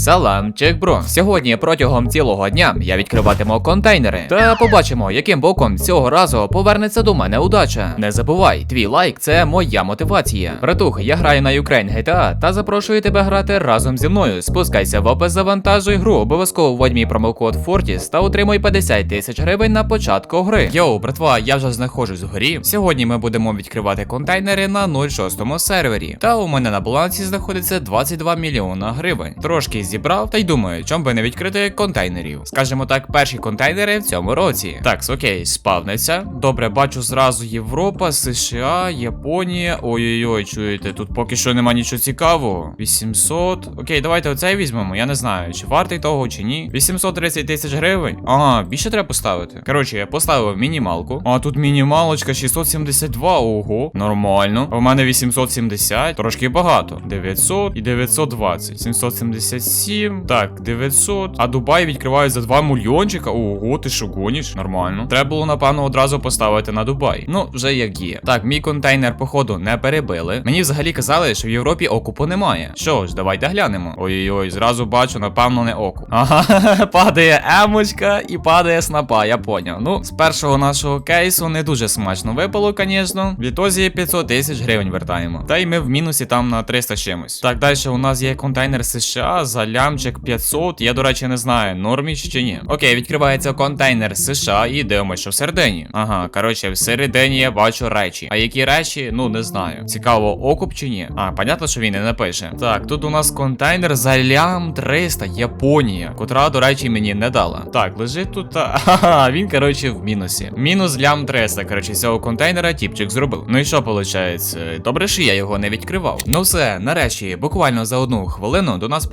Салам, чекбро. Сьогодні протягом цілого дня я відкриватиму контейнери та побачимо, яким боком цього разу повернеться до мене удача. Не забувай, твій лайк це моя мотивація. Братух, я граю на Ukraine GTA та запрошую тебе грати разом зі мною. Спускайся в опис, завантажуй гру, обов'язково вводь мій промокод Fortis та отримуй 50 тисяч гривень на початку гри. Йоу, братва, я вже знаходжусь в грі. Сьогодні ми будемо відкривати контейнери на 06 сервері. Та у мене на балансі знаходиться 22 мільйона гривень. Трошки зібрав та й думаю, чом би не відкрити контейнерів. Скажімо так, перші контейнери в цьому році. Так, окей, спавниться. Добре, бачу зразу Європа, США, Японія. Ой-ой-ой, чуєте, тут поки що нема нічого цікавого. 800. Окей, давайте оцей візьмемо. Я не знаю, чи вартий того, чи ні. 830 тисяч гривень. Ага, більше треба поставити. Коротше, я поставив мінімалку. А тут мінімалочка 672. Ого, нормально. У мене 870, трошки багато. 900 і 920. 777. Так, 900. А Дубай відкривають за 2 мільйончика. Ого, ти що гониш? Нормально. Треба було, напевно, одразу поставити на Дубай. Ну, вже як є. Так, мій контейнер, походу, не перебили. Мені взагалі казали, що в Європі окупу немає. Що ж, давайте глянемо. Ой-ой-ой, зразу бачу, напевно, не окуп. Ага, падає емочка і падає снапа, я поняв. Ну, з першого нашого кейсу не дуже смачно випало, звісно. В ітозі 500 тисяч гривень вертаємо. Та й ми в мінусі там на 300 чимось. Так, далі у нас є контейнер США за лямчик 500. Я, до речі, не знаю, норміч чи ні. Окей, відкривається контейнер США і дивимося, що всередині. Ага, коротше, всередині я бачу речі. А які речі, ну не знаю. Цікаво, окуп чи ні? А, понятно, що він не пише. Так, тут у нас контейнер за лям 300, Японія, котра, до речі, мені не дала. Так, лежить тут. Ага, він, коротше, в мінусі. Мінус лям 300, коротше, цього контейнера тіпчик зробив. Ну і що виходить? Добре, що я його не відкривав. Ну все, нарешті, буквально за одну хвилину до нас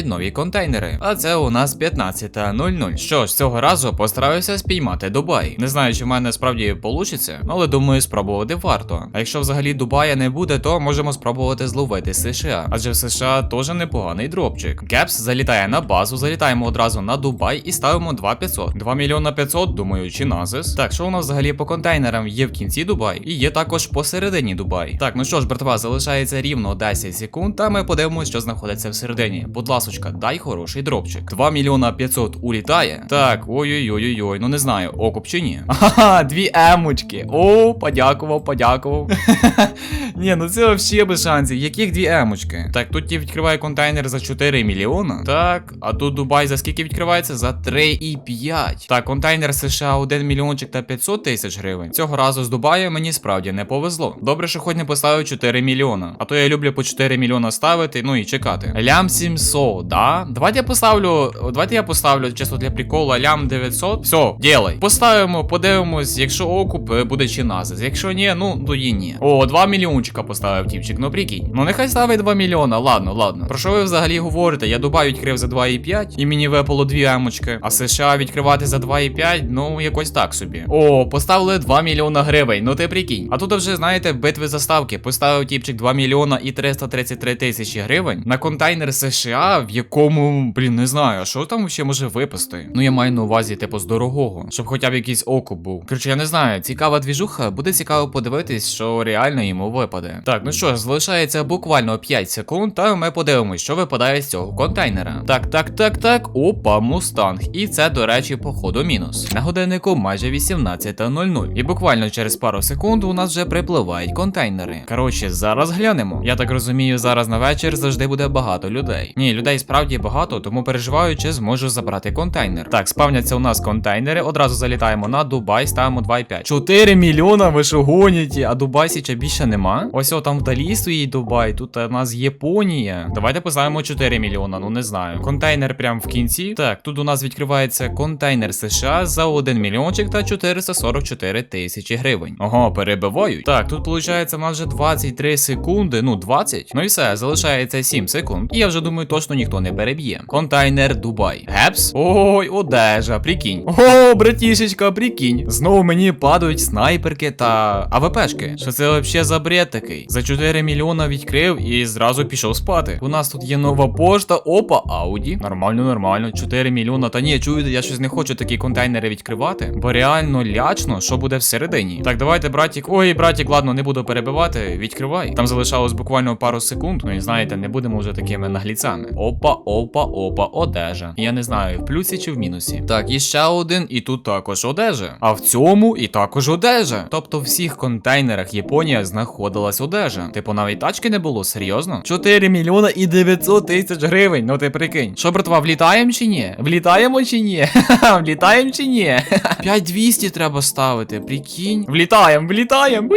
припливають нові контейнери. А це у нас 15.00. Що ж, цього разу постараюся спіймати Дубай. Не знаю, чи в мене справді вийде, але думаю, спробувати варто. А якщо взагалі Дубая не буде, то можемо спробувати зловити США. Адже в США теж непоганий дропчик. Гепс залітає на базу, залітаємо одразу на Дубай і ставимо 2500. 2 мільйона 500, думаю, чи назис. Так, що у нас взагалі по контейнерам є в кінці Дубай і є також посередині Дубай. Так, ну що ж, братва, залишається рівно 10 секунд, та ми подивимося, що знаходиться всередині. Будь ласочка, дай хороший дропчик. 2 мільйона 500 улітає. Так, ой-ой-ой-ой, ну не знаю, окуп чи ні. Ага, дві емочки. О, подякував, подякував. Ні, ну це взагалі без шансів. Яких дві емочки? Так, тут ті відкриває контейнер за 4 мільйона. Так, а тут Дубай за скільки відкривається? За 3,5. Так, контейнер США 1 мільйончик та 500 тисяч гривень. Цього разу з Дубаю мені справді не повезло. Добре, що хоч не поставив 4 мільйона. А то я люблю по 4 мільйона ставити, ну і чекати. Лям 700, да? Давайте я поставлю. Давайте я поставлю чисто для приколу лям 900. Все, ділай. Поставимо, подивимось, якщо окуп е, буде чи назис. Якщо ні, ну то і ні. О, 2 мільйончика поставив тіпчик, ну прикинь. Ну нехай ставить 2 мільйона, ладно, ладно. Про що ви взагалі говорите? Я Дубай відкрив за 2,5 і мені випало 2 емочки. А США відкривати за 2,5, ну якось так собі. О, поставили 2 мільйона гривень, ну ти прикинь. А тут вже, знаєте, битви за ставки. Поставив тіпчик 2 мільйона і 333 тисячі гривень на контейнер США, в якому, блін, не знаю, що там ще може випасти. Ну я маю на увазі, типу, з дорогого, щоб хоча б якийсь окуп був. Коротше, я не знаю, цікава двіжуха, буде цікаво подивитись, що реально йому випаде. Так, ну що ж, залишається буквально 5 секунд, та ми подивимось, що випадає з цього контейнера. Так, так, так, так. Опа, мустанг. І це, до речі, походу мінус. На годиннику майже 18.00. І буквально через пару секунд у нас вже припливають контейнери. Коротше, зараз глянемо. Я так розумію, зараз на вечір завжди буде багато людей. Ні, людей справді багато, тому переживаю, чи зможу забрати контейнер. Так, спавняться у нас контейнери. Одразу залітаємо на Дубай, ставимо 2,5. 4 мільйона, ви що гоніті, а Дубай січа більше нема. Ось о, там вдалі стоїть Дубай, тут у нас Японія. Давайте поставимо 4 мільйона, ну не знаю. Контейнер прямо в кінці. Так, тут у нас відкривається контейнер США за 1 мільйончик та 444 тисячі гривень. Ого, перебивають. Так, тут виходить, у нас вже 23 секунди, ну 20. Ну і все, залишається 7 секунд. І я вже думаю, точно ніхто не переб'є. Контейнер Дубай. Гепс? Ой, одежа, прикинь. О, братішечка, прикинь. Знову мені падають снайперки та АВПшки. Що це взагалі за бред такий? За 4 мільйона відкрив і зразу пішов спати. У нас тут є нова пошта. Опа, Ауді. Нормально, нормально. 4 мільйона. Та ні, чуєте, я щось не хочу такі контейнери відкривати, бо реально лячно, що буде всередині. Так, давайте, братік. Ой, братік, ладно, не буду перебивати. Відкривай. Там залишалось буквально пару секунд. Ну і знаєте, не будемо вже такими нагліцями. Опа, опа, опа, одежа. Я не знаю, в плюсі чи в мінусі. Так, і ще один, і тут також одежа. А в цьому і також одежа. Тобто в всіх контейнерах Японія знаходилась одежа. Типу, навіть тачки не було, серйозно? 4 мільйона і 900 тисяч гривень. Ну ти прикинь. Що, братва, влітаємо чи ні? Влітаємо чи ні? Влітаємо чи ні? 5200 треба ставити, прикинь. Влітаємо, влітаємо.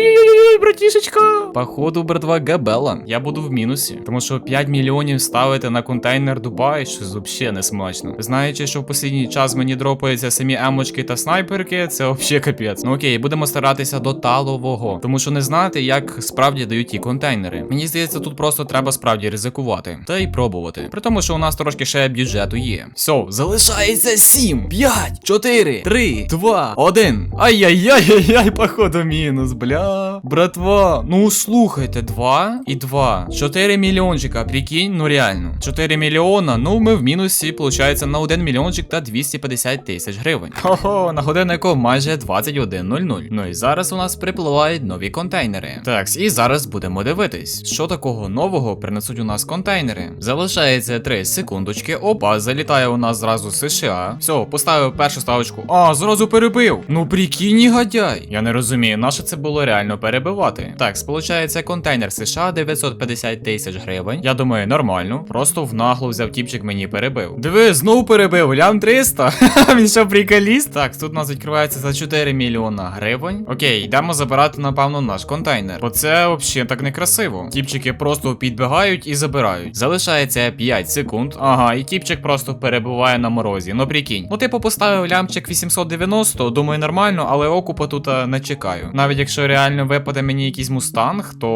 Братішечка. Походу, братва, габела. Я буду в мінусі. Тому що 5 мільйонів ставити на контейнер Дубай, що взагалі не смачно. Знаючи, що в останній час мені дропаються самі емочки та снайперки, це взагалі капець. Ну окей, будемо старатися до талового. Тому що не знати, як справді дають ті контейнери. Мені здається, тут просто треба справді ризикувати та й пробувати. При тому, що у нас трошки ще бюджету є. Все, залишається 7, 5, 4, 3, 2, 1. Ай-яй-яй-яй, походу мінус, бля. Братва, ну слухайте, 2 і 2. 4 мільйончика, прикинь, ну реально. 4 мільйона, ну ми в мінусі, виходить, на 1 мільйончик та 250 тисяч гривень. Хо-хо, на годиннику майже 21.00. Ну і зараз у нас припливають нові контейнери. Так, і зараз будемо дивитись, що такого нового принесуть у нас контейнери. Залишається 3 секундочки. Опа, залітає у нас зразу США. Все, поставив першу ставочку. А, зразу перебив. Ну прикинь, гадяй. Я не розумію, на що це було реально перебивати. Так, сполучається контейнер США 950 тисяч гривень. Я думаю, нормально. Просто в наглу взяв тіпчик мені перебив. Диви, знову перебив, лям 300. Він що приколіст? Так, тут у нас відкривається за 4 мільйона гривень. Окей, йдемо забирати, напевно, наш контейнер. Бо це взагалі так некрасиво. Тіпчики просто підбігають і забирають. Залишається 5 секунд. Ага, і тіпчик просто перебуває на морозі. Ну прикинь. Ну, типу, поставив лямчик 890, думаю, нормально, але окупа тут не чекаю. Навіть якщо реально випаде мені якийсь мустанг, то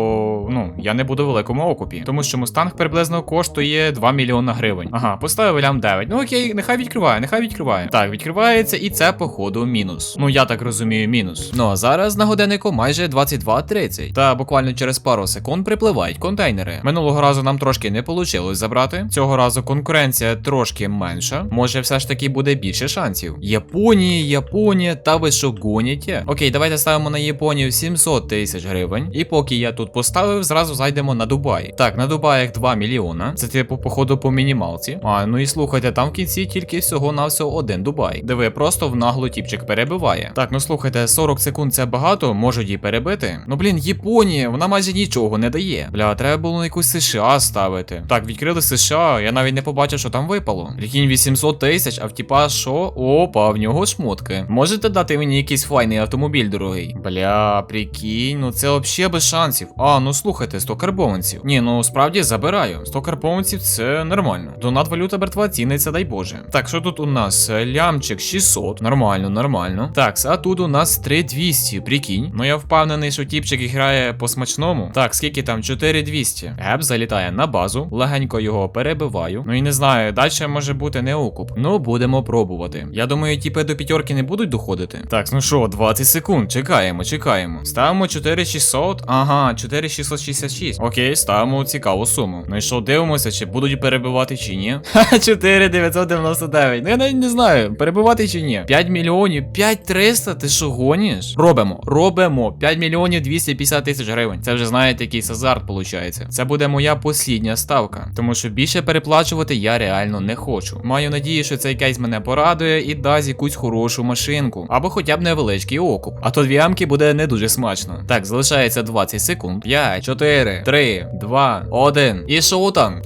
ну я не буду в великому окупі. Тому що мустанг приблизно коштує 2 мільйона гривень. Ага, поставив лям 9. Ну окей, нехай відкриває, нехай відкриває. Так, відкривається, і це, походу, мінус. Ну я так розумію, мінус. Ну а зараз на годиннику майже 22.30. Та буквально через пару секунд припливають контейнери. Минулого разу нам трошки не вийшло забрати. Цього разу конкуренція трошки менша. Може, все ж таки буде більше шансів. Японія, Японія, та ви що гоніте? Окей, давайте ставимо на Японію 700 тисяч гривень. І поки я тут поставив, зразу зайдемо на Дубай. Так, на Дубаях 2 мільйона. Це типу, походу, по мінімалці. А, ну і слухайте, там в кінці тільки всього на всього один Дубай. Диви, просто в наглу тіпчик перебиває. Так, ну слухайте, 40 секунд це багато, можуть її перебити. Ну блін, Японія, вона майже нічого не дає. Бля, треба було на якусь США ставити. Так, відкрили США, я навіть не побачив, що там випало. Прикинь, 800 тисяч, а в типа що? Опа, в нього шмотки. Можете дати мені якийсь файний автомобіль, дорогий? Бля, прикинь, ну це взагалі без шансів. А, ну слухайте, 100 карбованців. Ні, ну справді забираю. 100 карбованців це нормально. Донат валюта братва ціниться, дай Боже. Так, що тут у нас? Лямчик 600. Нормально, нормально. Так, а тут у нас 3200, прикинь. Ну я впевнений, що тіпчик грає по смачному. Так, скільки там? 4200. Геп залітає на базу, легенько його перебиваю. Ну і не знаю, далі може бути не окуп. Ну, будемо пробувати. Я думаю, тіпи до п'ятерки не будуть доходити. Так, ну що, 20 секунд. Чекаємо, чекаємо. Ставимо 4600. Ага, 4666. Окей, ставимо цікаву суму. Ну і що, дивимося, чи будуть перебивати чи ні. Ха, 4999. Ну я навіть не знаю, перебивати чи ні. 5 мільйонів, 5300, ти що гониш? Робимо, робимо. 5 мільйонів 250 тисяч гривень. Це вже знаєте, якийсь азарт виходить. Це буде моя послідня ставка. Тому що більше переплачувати я реально не хочу. Маю надію, що цей кейс мене порадує і дасть якусь хорошу машинку. Або хоча б невеличкий окуп. А то дві амки буде не дуже смачно. Так, залишається 20 секунд. 5, 4, 3, 2, 1. І що там?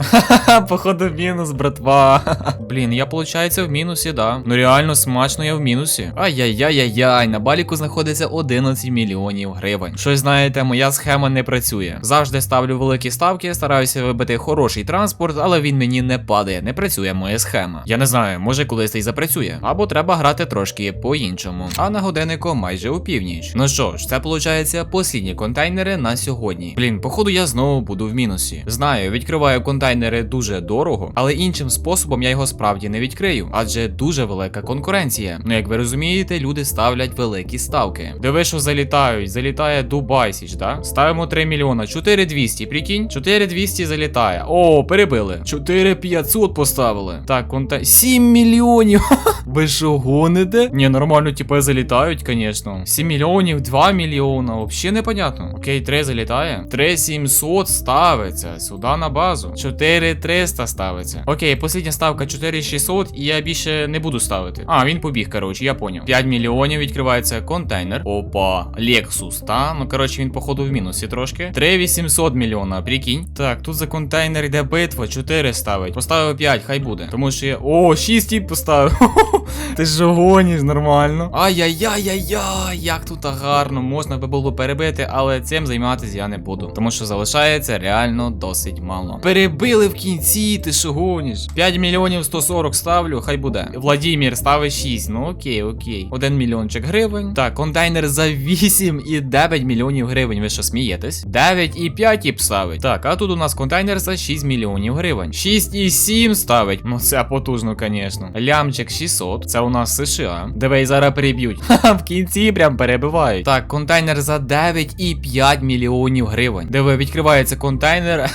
Походу, мінус, братва. Блін, я виходить в мінусі, да. Ну реально смачно я в мінусі. Ай-яй-яй-яй-яй, на баліку знаходиться 11 мільйонів гривень. Щось знаєте, моя схема не працює. Завжди ставлю великі ставки, стараюся вибити хороший транспорт, але він мені не падає, не працює моя схема. Я не знаю, може колись і запрацює. Або треба грати трошки по-іншому. А на годиннику майже у північ. Ну що ж, це виходить послідні контейнери на сьогодні. Блін, походу я знову буду в мінусі. Знаю, відкриваю контейнери дуже дорого, але іншим способом я його справді не відкрию, адже дуже велика конкуренція. Ну як ви розумієте, люди ставлять великі ставки. Диви, що залітають, залітає Дубайсіч, да? Ставимо 3 мільйона, 4200, прикинь, 4200 залітає. О, перебили. 4500 поставили. Так, контейнер. 7 мільйонів. Ви що гоните? Ні, нормально, типа залітають, звісно. 7 мільйонів, 2 мільйона. Взагалі непонятно. Окей, 3 залітає. 3700 ставиться. Сюди на базу. 4-3 300 ставиться. Окей, послідня ставка 4600, і я більше не буду ставити. А, він побіг, коротше, я поняв. 5 мільйонів відкривається контейнер. Опа, Lexus, та? Ну, коротше, він, походу, в мінусі трошки. 3800 мільйона, прикинь. Так, тут за контейнер йде битва, 4 ставить. Поставив 5, хай буде. Тому що я. О, 6 тип поставив. Ти ж гониш нормально. Ай-яй-яй-яй-яй, як тут гарно, можна би було перебити, але цим займатися я не буду. Тому що залишається реально досить мало. Перебили в кінці, ти що гониш? 5 мільйонів 140 ставлю, хай буде. Владімір ставить 6. Ну окей, окей. 1 мільйончик гривень. Так, контейнер за 8,9 мільйонів гривень. Ви що смієтесь? 9,5 тип ставить. Так, а тут у нас контейнер за 6 мільйонів гривень. 6,7 ставить. Ну це потужно, звісно. Лямчик 600. Це у нас США. Диви, зараз переб'ють. Ха, в кінці прям перебивають. Так, контейнер за 9,5 мільйонів гривень. Диви, відкривається контейнер.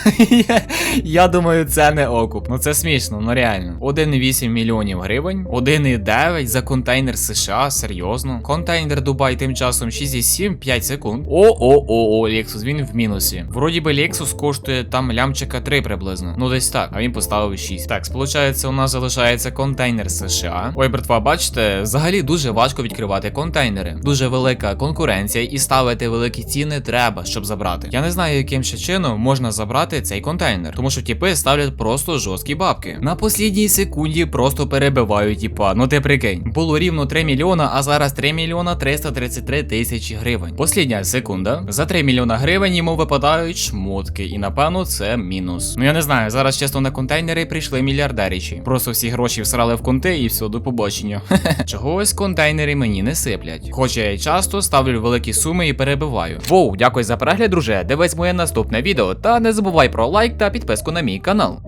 Я думаю, це не окуп. Ну це смішно, ну реально. 1,8 мільйонів гривень, 1,9 за контейнер США, серйозно. Контейнер Дубай тим часом 6,7, 5 секунд. О-о-о-о, Lexus, він в мінусі. Вроді би Lexus коштує там лямчика 3 приблизно. Ну десь так, а він поставив 6. Так, сполучається, у нас залишається контейнер США. Ой, братва, бачите, взагалі дуже важко відкривати контейнери. Дуже велика конкуренція, і ставити великі ціни треба, щоб забрати. Я не знаю, яким ще чином можна забрати цей контейнер, тому що тіпи ставлять просто жорсткі бабки. На послідній секунді просто перебивають тіпа. Ну ти прикинь, було рівно 3 мільйона, а зараз 3 мільйона 333 тисячі гривень. Послідня секунда. За 3 мільйона гривень йому випадають шмотки, і напевно це мінус. Ну я не знаю, зараз чесно на контейнери прийшли мільярдерічі. Просто всі гроші всрали в конти і все, до побачення. Чогось контейнери мені не сиплять. Хоча я часто ставлю великі суми і перебиваю. Воу, дякую за перегляд, друже. Дивись моє наступне відео. Та не забувай про лайк та підписку на мій канал.